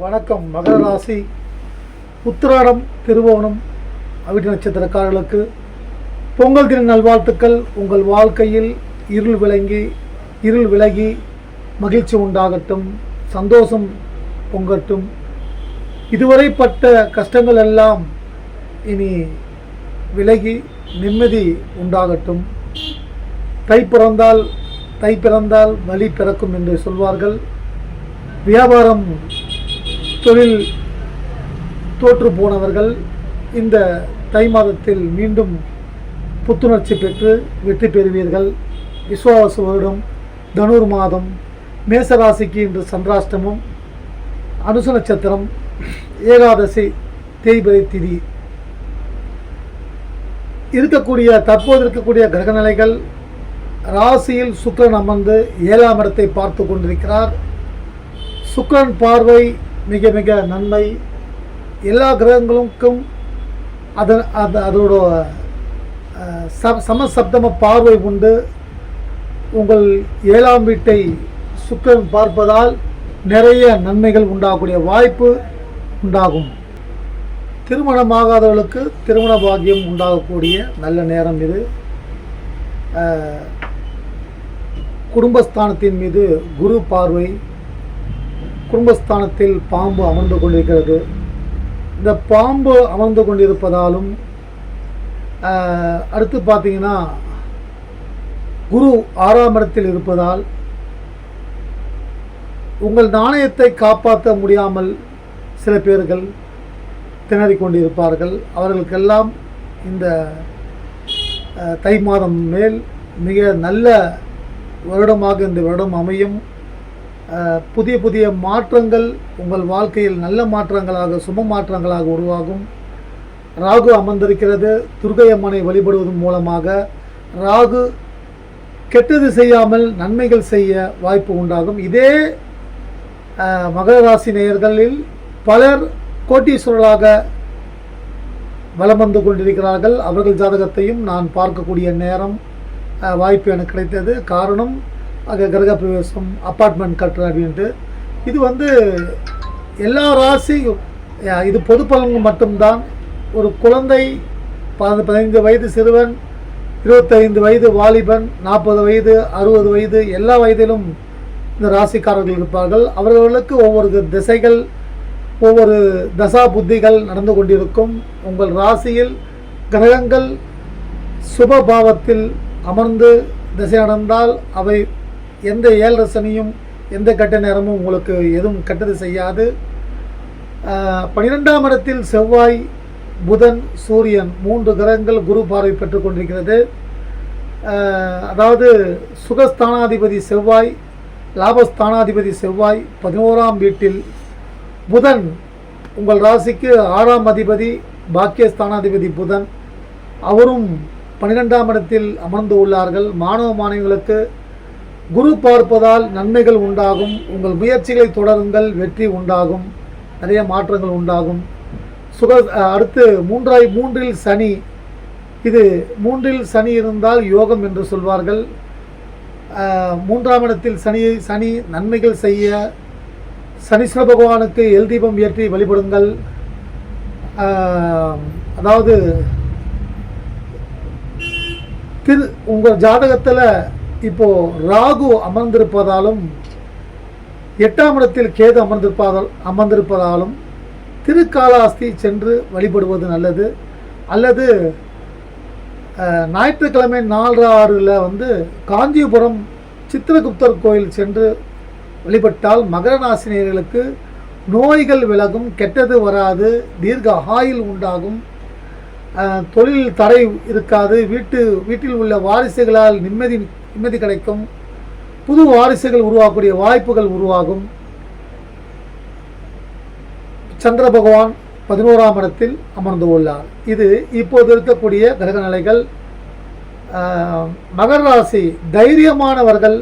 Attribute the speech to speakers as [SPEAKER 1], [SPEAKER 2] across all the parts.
[SPEAKER 1] வணக்கம். மகர ராசி உத்திராடம் திருவோணம் அவிட்ட நட்சத்திரக்காரர்களுக்கு பொங்கல் தின நல்வாழ்த்துக்கள். உங்கள் வாழ்க்கையில் இருள் விளங்கி இருள் விலகி மகிழ்ச்சி உண்டாகட்டும் சந்தோஷம் பொங்கட்டும். இதுவரை பட்ட கஷ்டங்கள் எல்லாம் இனி விலகி நிம்மதி உண்டாகட்டும். தை பிறந்தால் தை பிறந்தால் வழி பிறக்கும் என்று சொல்வார்கள். வியாபாரம் தொழில் தோற்று போனவர்கள் இந்த தை மாதத்தில் மீண்டும் புத்துணர்ச்சி பெற்று வெற்றி பெறுவீர்கள். விஸ்வாச வருடம் தனுர் மாதம் மேசராசிக்கு இன்று சந்திராஷ்டமம் அனுச நட்சத்திரம் ஏகாதசி தேய்பிரை திதி. இருக்கக்கூடிய தற்போது இருக்கக்கூடிய கிரகநிலைகள் ராசியில் சுக்கரன் அமர்ந்து ஏழாம் இடத்தை பார்த்து கொண்டிருக்கிறார். சுக்கரன் பார்வை மிக மிக நன்மை. எல்லா கிரகங்களுக்கும் அதன் அது அதோட ச சமசப்தம பார்வை உண்டு. உங்கள் ஏழாம் வீட்டை சுக்கிரன் பார்ப்பதால் நிறைய நன்மைகள் உண்டாகக்கூடிய வாய்ப்பு உண்டாகும். திருமணமாகாதவர்களுக்கு திருமண பாக்கியம் உண்டாகக்கூடிய நல்ல நேரம் இது. குடும்பஸ்தானத்தின் மீது குரு பார்வை குடும்பஸ்தானத்தில் பாம்பு அமர்ந்து கொண்டிருக்கிறது. இந்த பாம்பு அமர்ந்து கொண்டிருப்பதாலும் அடுத்து பார்த்தீங்கன்னா குரு ஆறாம் இடத்தில் இருப்பதால் உங்கள் நாணயத்தை காப்பாற்ற முடியாமல் சில பேர்கள் திணறிக் கொண்டிருப்பார்கள். அவர்களுக்கெல்லாம் இந்த தை மாதம் மேல் மிக நல்ல வருடமாக இந்த வருடம் அமையும். புதிய புதிய மாற்றங்கள் உங்கள் வாழ்க்கையில் நல்ல மாற்றங்களாக சும மாற்றங்களாக உருவாகும். ராகு அமர்ந்திருக்கிறது. துர்கை அம்மனை வழிபடுவதன் மூலமாக ராகு கெட்டது செய்யாமல் நன்மைகள் செய்ய வாய்ப்பு உண்டாகும். இதே மகர ராசி நேயர்களில் பலர் கோட்டீஸ்வரர்களாக வலம் வந்து கொண்டிருக்கிறார்கள். அவர்கள் ஜாதகத்தையும் நான் பார்க்கக்கூடிய நேரம் வாய்ப்பு எனக்கு கிடைத்தது. காரணம் அங்கே கிரக பிரவேசம் அப்பார்ட்மெண்ட் கட்டுறேன் அப்படின்ட்டு. இது வந்து எல்லா ராசியும் இது பொது பலன்கள் மட்டும்தான். ஒரு குழந்தை பதி பதினைந்து வயது சிறுவன் இருபத்தைந்து வயது வாலிபன் நாற்பது வயது அறுபது வயது எல்லா வயதிலும் இந்த ராசிக்காரர்கள் இருப்பார்கள். அவர்களுக்கு ஒவ்வொரு திசைகள் ஒவ்வொரு தசா புத்திகள் நடந்து கொண்டிருக்கும். உங்கள் ராசியில் கிரகங்கள் சுபபாவத்தில் அமர்ந்து திசை நடந்தால் அவை எந்த ஏழரை சனியும் எந்த கெட்ட நேரமும் உங்களுக்கு எதுவும் கெட்டது செய்யாது. பனிரெண்டாம் இடத்தில் செவ்வாய் புதன் சூரியன் மூன்று கிரகங்கள் குரு பார்வை பெற்று கொண்டிருக்கிறது. அதாவது சுகஸ்தானாதிபதி செவ்வாய் லாபஸ்தானாதிபதி செவ்வாய் பதினோராம் வீட்டில் புதன் உங்கள் ராசிக்கு ஆறாம் அதிபதி பாக்கியஸ்தானாதிபதி புதன். அவரும் பன்னிரெண்டாம் இடத்தில் அமர்ந்து உள்ளார்கள். மாணவ மாணவிகளுக்கு குரு பார்ப்பதால் நன்மைகள் உண்டாகும் உங்கள் முயற்சிகளை தொடருங்கள் வெற்றி உண்டாகும் நிறைய மாற்றங்கள் உண்டாகும். சுக அடுத்து மூன்றாய் மூன்றில் சனி. இது மூன்றில் சனி இருந்தால் யோகம் என்று சொல்வார்கள். மூன்றாம் இடத்தில் சனி சனி நன்மைகள் செய்ய சனீஸ்வர பகவானுக்கு எல் தீபம் ஏற்றி வழிபடுங்கள். அதாவது திரு உங்கள் ஜாதகத்தில் இப்போ ராகு அமர்ந்திருப்பதாலும் எட்டாம் இடத்தில் கேது அமர்ந்திருப்பதால் அமர்ந்திருப்பதாலும் திருக்காலாஸ்தி சென்று வழிபடுவது நல்லது. அல்லது ஞாயிற்றுக்கிழமை நாலு ஆறில் வந்து காஞ்சிபுரம் சித்திரகுப்தர் கோயில் சென்று வழிபட்டால் மகர ராசினியர்களுக்கு நோய்கள் விலகும் கெட்டது வராது தீர்க்க ஆயுள் உண்டாகும் தொழில் தடை இருக்காது வீட்டு வீட்டில் உள்ள வாரிசுகளால் நிம்மதி நிம்மதி கிடைக்கும் புது வாரிசுகள் உருவாக்கக்கூடிய வாய்ப்புகள் உருவாகும். சந்திர பகவான் பதினோராம் இடத்தில் அமர்ந்து உள்ளார். இது இப்போது இருக்கக்கூடிய கிரக நிலைகள் மகர ராசி தைரியமானவர்கள்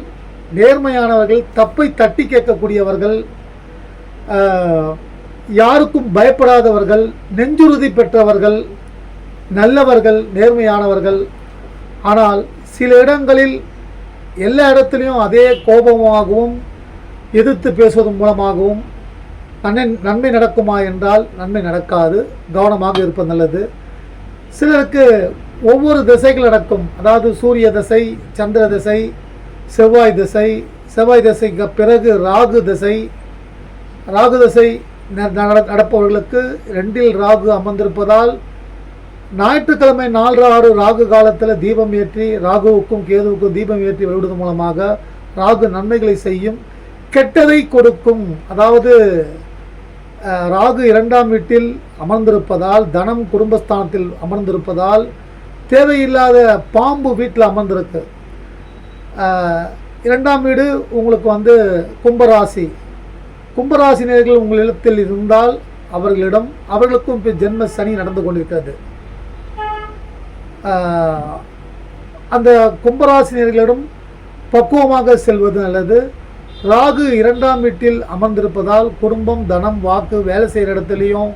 [SPEAKER 1] நேர்மையானவர்கள் தப்பை தட்டி கேட்கக்கூடியவர்கள் ஆஹ், யாருக்கும் பயப்படாதவர்கள் நெஞ்சுறுதி பெற்றவர்கள் நல்லவர்கள் நேர்மையானவர்கள். ஆனால் சில இடங்களில் எல்லா இடத்துலையும் அதே கோபமாகவும் எதிர்த்து பேசுவதன் மூலமாகவும் நன்மை நன்மை நடக்குமா என்றால் நன்மை நடக்காது கவனமாக இருப்பது நல்லது. சிலருக்கு ஒவ்வொரு திசைகள் நடக்கும். அதாவது சூரிய திசை சந்திர திசை செவ்வாய் திசை. செவ்வாய் திசைக்கு பிறகு ராகு திசை. ராகு திசை நட- நடப்பவர்களுக்கு ரெண்டில் ராகு அமர்ந்திருப்பதால் ஞாயிற்றுக்கிழமை நாலு ஆறு ராகு காலத்தில் தீபம் ஏற்றி ராகுவுக்கும் கேதுவுக்கும் தீபம் ஏற்றி வழிவிடுவது மூலமாக ராகு நன்மைகளை செய்யும் கெட்டதை கொடுக்கும். அதாவது ராகு இரண்டாம் வீட்டில் அமர்ந்திருப்பதால் தனம் குடும்பஸ்தானத்தில் அமர்ந்திருப்பதால் தேவையில்லாத பாம்பு வீட்டில் அமர்ந்திருக்கு. இரண்டாம் வீடு உங்களுக்கு வந்து கும்பராசி. கும்பராசினியர்கள் உங்கள் இல்லத்தில் இருந்தால் அவர்களிடம் அவர்களுக்கும் இப்போ ஜென்ம சனி நடந்து கொண்டிருக்கிறது. அந்த கும்பராசினியர்களிடம் பக்குவமாக செல்வது நல்லது. ராகு இரண்டாம் வீட்டில் அமர்ந்திருப்பதால் குடும்பம் தனம் வாக்கு வேலை செய்கிற இடத்துலையும்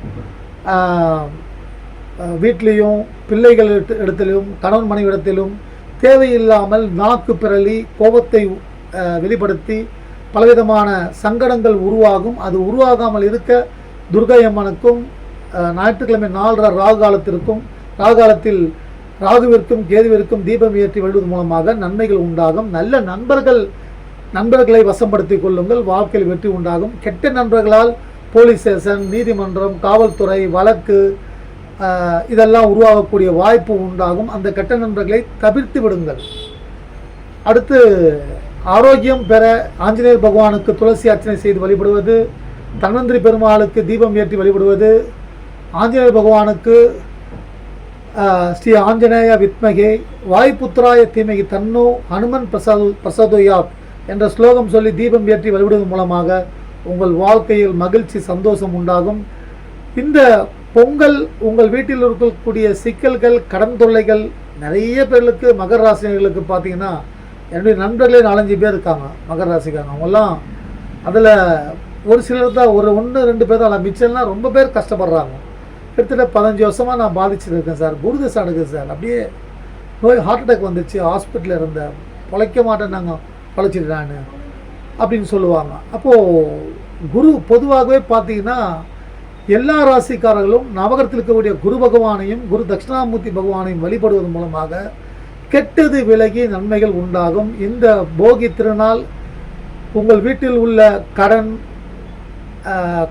[SPEAKER 1] வீட்லேயும் பிள்ளைகள் இடத்திலும் கணவன் மனைவி இடத்திலும் தேவையில்லாமல் நாக்கு பிறலி கோபத்தை வெளிப்படுத்தி பலவிதமான சங்கடங்கள் உருவாகும். அது உருவாகாமல் இருக்க துர்கை அம்மனுக்கும் ஞாயிற்றுக்கிழமை நாலரை ராகு காலத்திற்கும் ராகு காலத்தில் ராகுவிற்கும் கேதுவிற்கும் தீபம் ஏற்றி வருவது மூலமாக நன்மைகள் உண்டாகும். நல்ல நண்பர்கள் நண்பர்களை வசப்படுத்திக் கொள்ளுங்கள். வாழ்க்கையில் வெற்றி உண்டாகும். கெட்ட நண்பர்களால் போலீஸ் ஸ்டேஷன் நீதிமன்றம் காவல்துறை வழக்கு இதெல்லாம் உருவாகக்கூடிய வாய்ப்பு உண்டாகும். அந்த கெட்ட நண்பர்களை தவிர்த்து விடுங்கள். அடுத்து ஆரோக்கியம் பெற ஆஞ்சநேயர் பகவானுக்கு துளசி அர்ச்சனை செய்து வழிபடுவது தன்வந்திரி பெருமாளுக்கு தீபம் ஏற்றி வழிபடுவது ஆஞ்சநேயர் பகவானுக்கு ஸ்ரீ ஆஞ்சநேய வித்மகே வாய்ப்புத்திராய தீமகி தன்னோ ஹனுமன் பிரசாது பிரசாதோயாப் என்ற ஸ்லோகம் சொல்லி தீபம் ஏற்றி வழிபடுவதன் மூலமாக உங்கள் வாழ்க்கையில் மகிழ்ச்சி சந்தோஷம் உண்டாகும். இந்த பொங்கல் உங்கள் வீட்டில் இருக்கக்கூடிய சிக்கல்கள் கடன் தொல்லைகள் நிறைய பேர்களுக்கு மகர ராசினர்களுக்கு பார்த்தீங்கன்னா என்னுடைய நண்பர்களே நாலஞ்சு பேர் இருக்காங்க மகர ராசிக்காரங்க. அவங்கெல்லாம் அதில் ஒரு சிலர் தான் ஒரு ஒன்று ரெண்டு பேர் தான். மிச்சம்லாம் ரொம்ப பேர் கஷ்டப்படுறாங்க. கிட்டத்தட்ட பதினஞ்சு வருஷமாக நான் பாதிச்சுட்டு இருக்கேன் சார். குருதசை நடக்குது சார். அப்படியே நோய் ஹார்ட் அட்டாக் வந்துச்சு. ஹாஸ்பிட்டலில் இருந்தேன். பொழைக்க மாட்டேன் நாங்கள் பொழைச்சிட்டான்னு அப்படின்னு சொல்லுவாங்க. அப்போது குரு பொதுவாகவே பார்த்தீங்கன்னா எல்லா ராசிக்காரர்களும் நவகரத்தில் இருக்கக்கூடிய குரு பகவானையும் குரு தட்சிணாமூர்த்தி பகவானையும் வழிபடுவதன் மூலமாக கெட்டது விலகி நன்மைகள் உண்டாகும். இந்த போகி திருநாள் உங்கள் வீட்டில் உள்ள கடன்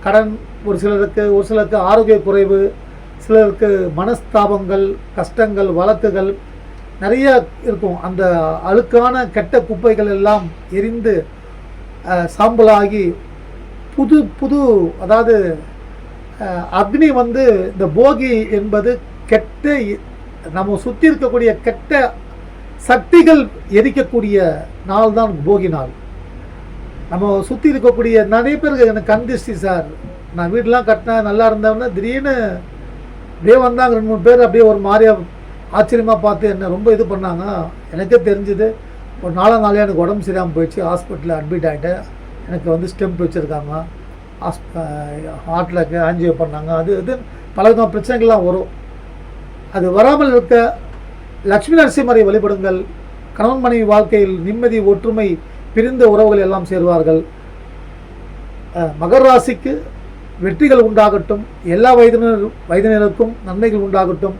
[SPEAKER 1] கடன் ஒரு சிலருக்கு ஒரு சிலருக்கு ஆரோக்கிய குறைவு சிலருக்கு மனஸ்தாபங்கள் கஷ்டங்கள் வழக்குகள் நிறைய இருக்கும். அந்த அழுக்கான கெட்ட குப்பைகள் எல்லாம் எரிந்து சாம்பலாகி புது புது அதாவது அக்னி வந்து இந்த போகி என்பது கெட்ட நம்ம சுற்றி இருக்கக்கூடிய கெட்ட சக்திகள் எரிக்கக்கூடிய நாள் தான் போகி நாள். நம்ம சுற்றி இருக்கக்கூடிய நிறைய பேருக்கு எனக்கு கண் திருஷ்டி சார். நான் வீடெலாம் கட்டினேன் நல்லா இருந்தவொடனே திடீர்னு அப்படியே வந்தாங்க ரெண்டு மூணு பேர் அப்படியே ஒரு மாதிரியாக ஆச்சரியமாக பார்த்து என்ன ரொம்ப இது பண்ணாங்க. எனக்கே தெரிஞ்சுது ஒரு நாலாம் நாளே எனக்கு உடம்பு சரியாமல் போயிடுச்சு. ஹாஸ்பிட்டலில் அட்மிட் ஆகிட்டேன் எனக்கு வந்து ஸ்டெம்ப் வச்சுருக்காங்க. ஹாஸ்ப ஹார்ட்டில் ஆஞ்சியோ பண்ணாங்க. அது இது பலவிதமான பிரச்சனைகள்லாம் வரும். அது வராமல் இருக்க லக்ஷ்மி நரசிம்மரை வழிபடுங்கள். கணவன் மனைவி வாழ்க்கையில் நிம்மதி ஒற்றுமை பிரிந்த உறவுகள் எல்லாம் சேருவார்கள். மகர் மகர ராசிக்கு வெற்றிகள் உண்டாகட்டும் எல்லா வயதினர் வயதினருக்கும் நன்மைகள் உண்டாகட்டும்.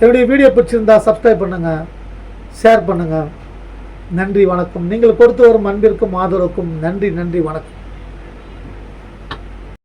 [SPEAKER 1] என்னுடைய வீடியோ பிடிச்சிருந்தால் சப்ஸ்கிரைப் பண்ணுங்கள் ஷேர் பண்ணுங்கள் நன்றி வணக்கம். நீங்கள் கொடுத்து வரும் அன்பிற்கும் ஆதரவுக்கும் நன்றி நன்றி வணக்கம்.